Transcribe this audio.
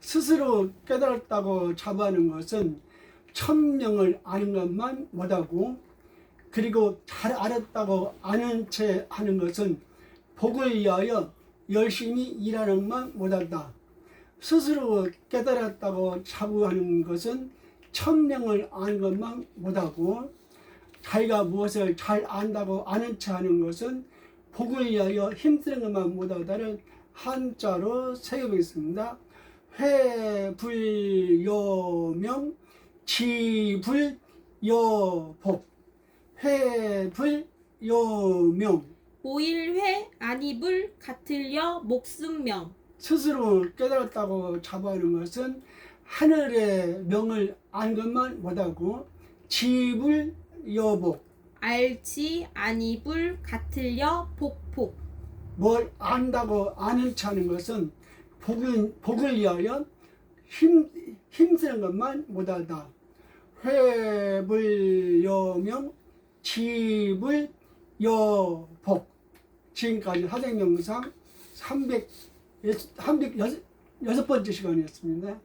스스로 깨달았다고 자부하는 것은 천명을 아는 것만 못하고 그리고 잘 알았다고 아는 채 하는 것은 복을 위하여 열심히 일하는 것만 못한다. 스스로 깨달았다고 자부하는 것은 천명을 아는 것만 못하고 자기가 무엇을 잘 안다고 아는 채 하는 것은 복을 위하여 힘쓰는 것만 못하다는 한자로 새겨보겠습니다. 회불요명 지불여복 회불요명. 오일회 안이불 같을려 목숨명. 스스로 깨달았다고 자부하는 것은 하늘의 명을 안 것만 못하고 지불여복. 알지 아니불 같을려 복복 뭘 안다고 아는 차는 것은 복은, 복을 위하여 힘, 힘쓰는 것만 못하다. 회불 여명 지불여복 지금까지 하생명상 300, 306번째 시간이었습니다.